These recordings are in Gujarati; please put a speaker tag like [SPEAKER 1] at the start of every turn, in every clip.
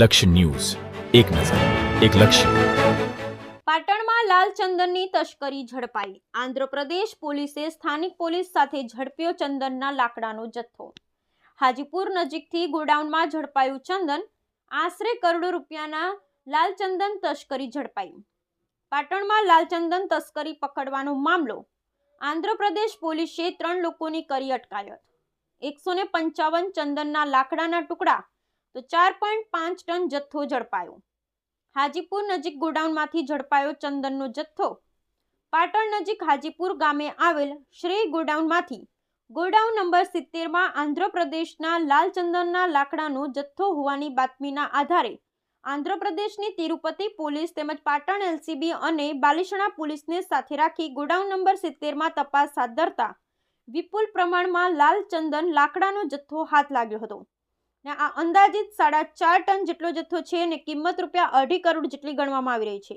[SPEAKER 1] લક્ષ્ય ન્યૂઝ. એક નજર, એક લક્ષ્ય.
[SPEAKER 2] પાટણમાં લાલ ચંદનની તસ્કરી ઝડપાઈ. આંધ્રપ્રદેશ પોલીસે સ્થાનિક પોલીસ સાથે ઝડપ્યો ચંદનના લાકડાનો જથ્થો. હાજીપુર નજીકથી ગોડાઉનમાં ઝડપાયું ચંદન. આશરે કરોડો રૂપિયાના લાલ ચંદન તસ્કરી ઝડપાઈ. પાટણમાં લાલ ચંદન તસ્કરી પકડવાનો મામલો. આંધ્રપ્રદેશ પોલીસે ત્રણ લોકોની કરી અટકાયત. એકસો ને પંચાવન ચંદનના લાકડાના ટુકડા તો ચાર પોઈન્ટ પાંચ ટન જથ્થો ઝડપાયો. હાજીપુર નજીક ગોડાઉનમાંથી ઝડપાયો ચંદનનો જથ્થો. પાટણ નજીક હાજીપુર ગામે આવેલ શ્રેય ગોડાઉનમાંથી ગોડાઉન નંબર સિત્તેરમાં આંધ્રપ્રદેશના લાલ ચંદનના લાકડાનો જથ્થો હોવાની બાતમીના આધારે આંધ્રપ્રદેશની તિરુપતિ પોલીસ તેમજ પાટણ એલસીબી અને બાલિશણા પોલીસને સાથે રાખી ગોડાઉન નંબર સિત્તેરમાં તપાસ હાથ ધરતા વિપુલ પ્રમાણમાં લાલ ચંદન લાકડાનો જથ્થો હાથ લાગ્યો હતો. ને આ અંદાજિત સાડા ચાર ટન જેટલો જથ્થો છે અને કિંમત રૂપિયા અઢી કરોડ જેટલી ગણવામાં આવી રહી છે.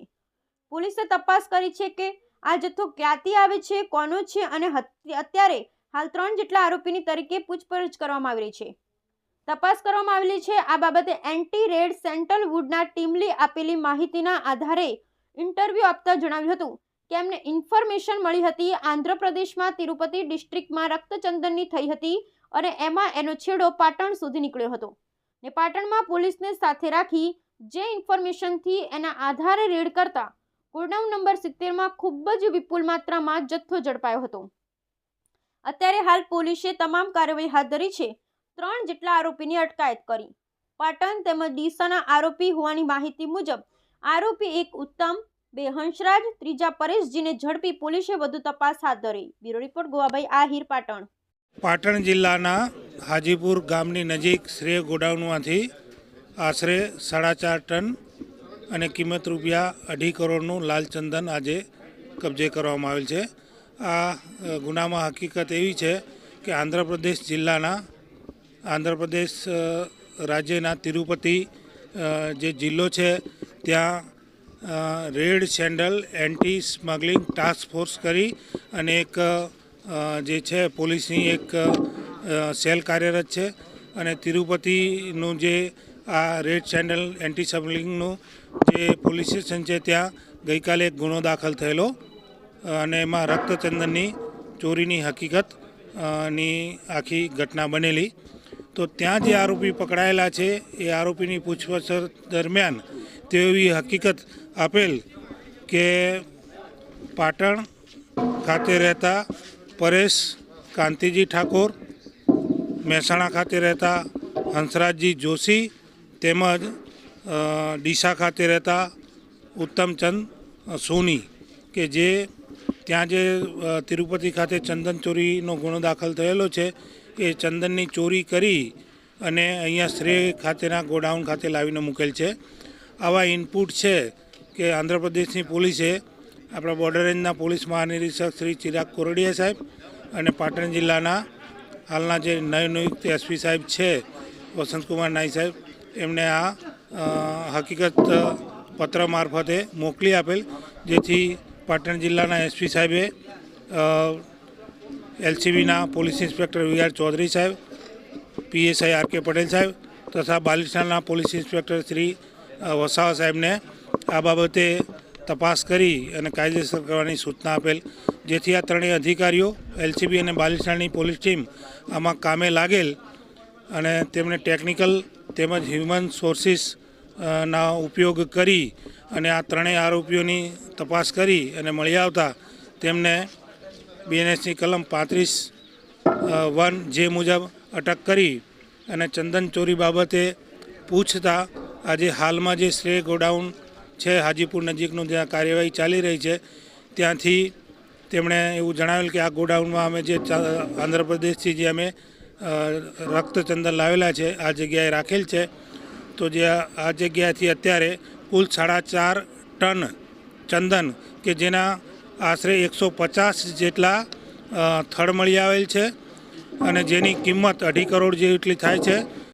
[SPEAKER 2] પોલીસે તપાસ કરી છે કે આ જથ્થો ક્યાંથી આવે છે, કોનો છે અને અત્યારે હાલ ત્રણ જેટલા આરોપીની તરીકે પૂછપરછ કરવામાં આવી રહી છે. તપાસ કરવામાં આવેલી છે, આ બાબતે એન્ટી રેડ સેન્ટ્રલ વુડના ટીમલી આપેલી માહિતીના આધારે ઇન્ટરવ્યૂ આપતા જણાવ્યું હતું કે એમને ઇન્ફોર્મેશન મળી હતી. આંધ્રપ્રદેશમાં તિરુપતિ ડિસ્ટ્રિક્ટમાં રક્તચંદનની થઈ હતી અને એમાં એનો છેડો પાટણ સુધી નીકળ્યો હતો. ને પાટણમાં પોલીસને સાથે રાખી જે ઇન્ફોર્મેશનથી એના આધારે રેડ કરતા ગોડાઉન નંબર સિત્તેરમાં ખૂબ જ વિપુલ માત્રામાં જથ્થો ઝડપાયો હતો. અત્યારે હાલ પોલીસે તમામ કાર્યવાહી હાથ ધરી છે. ત્રણ જેટલા આરોપીની અટકાયત કરી. પાટણ તેમજ ડીસાના આરોપી હોવાની માહિતી મુજબ, આરોપી એક ઉત્તમ બે હંસરાજ, ત્રીજા પરેશજીને ઝડપી પોલીસે વધુ તપાસ હાથ ધરી. Bureau report, Govabhai Ahir, Patan.
[SPEAKER 3] Patan જિલ્લાના હાજીપુર ગામની નજીક શ્રેય ગોડાઉનમાંથી આશરે સાડા ચાર ટન અને કિંમત રૂપિયા અઢી કરોડનું લાલચંદન આજે કબજે કરવામાં આવેલ છે. આ ગુનામાં હકીકત એવી છે કે આંધ્રપ્રદેશ જિલ્લાના, આંધ્રપ્રદેશ રાજ્યના તિરુપતિ જે જિલ્લો છે, ત્યાં red sandal anti smuggling task force કરી અને એક જે છે પોલીસની એક સેલ કાર્યરત છે અને તિરુપતિનું જે આ રેડ સેન્ડલ એન્ટી સ્મગલિંગનું જે પોલીસ સ્ટેશન છે ત્યાં ગઈકાલે એક ગુનો દાખલ થયેલો. અને એમાં રક્તચંદનની ચોરીની હકીકતની આખી ઘટના બનેલી. તો ત્યાં જે આરોપી પકડાયેલા છે એ આરોપીની પૂછપરછ દરમિયાન તેઓ એવી હકીકત આપેલ કે પાટણ ખાતે રહેતા પરેશ કાંતિજી ઠાકોર, મહેસાણા ખાતે રહેતા હંસરાજજી જોશી તેમજ ડીસા ખાતે રહેતા ઉત્તમચંદ સોની કે જે ત્યાં જે તિરુપતિ ખાતે ચંદન ચોરીનો ગુનો દાખલ થયેલો છે, એ ચંદનની ચોરી કરી અને અહીંયા શ્રેય ખાતેના ગોડાઉન ખાતે લાવીને મૂકેલ છે. આવા ઇનપુટ છે કે આંધ્રપ્રદેશની પોલીસે આપણા બોર્ડર રેન્જના પોલીસ મહાનિરીક્ષક શ્રી ચિરાગ કોરડિયા સાહેબ અને પાટણ જિલ્લાના હાલના જે નવનિયુક્ત એસપી સાહેબ છે, વસંતકુમાર નાઈ સાહેબ, એમને આ હકીકત પત્ર મારફતે મોકલી આપેલ, જેથી પાટણ જિલ્લાના એસપી સાહેબે એલસીબીના police inspector V R Chaudhary સાહેબ, પીએસઆઈ આર કે પટેલ સાહેબ તથા બાલિસ્ટાના પોલીસ ઇન્સ્પેક્ટર શ્રી વસાવા સાહેબને આ બાબતે તપાસ કરી અને કાયદેસર કરવાની સૂચના આપેલ. જેથી આ ત્રણેય અધિકારીઓ, એલસીબી અને બાલિસ્ટાની પોલીસ ટીમ આમાં કામે લાગેલ અને તેમણે ટેકનિકલ તેમજ હ્યુમન સોર્સિસ ના ઉપયોગ કરી અને આ ત્રણેય આરોપીઓની તપાસ કરી અને મળી આવતા તેમને બીએનએસની કલમ પાંત્રીસ વન જે મુજબ અટક કરી અને ચંદન ચોરી બાબતે પૂછતા આજે હાલમાં જે શ્રેય ગોડાઉન છે, હાજીપુર નજીકનું જ્યાં કાર્યવાહી ચાલી રહી છે, ત્યાંથી તેમણે એવું જણાવેલ કે આ ગોડાઉનમાં અમે જે આંધ્રપ્રદેશથી જે અમે રક્તચંદન લાવેલા છે, આ જગ્યાએ રાખેલ છે, તો જે આ જગ્યાથી અત્યારે કુલ સાડા ચાર ટન ચંદન કે જેના આશરે એકસો પચાસ જેટલા થળ મળી આવેલ છે અને જેની કિંમત અઢી કરોડ જેટલી થાય છે.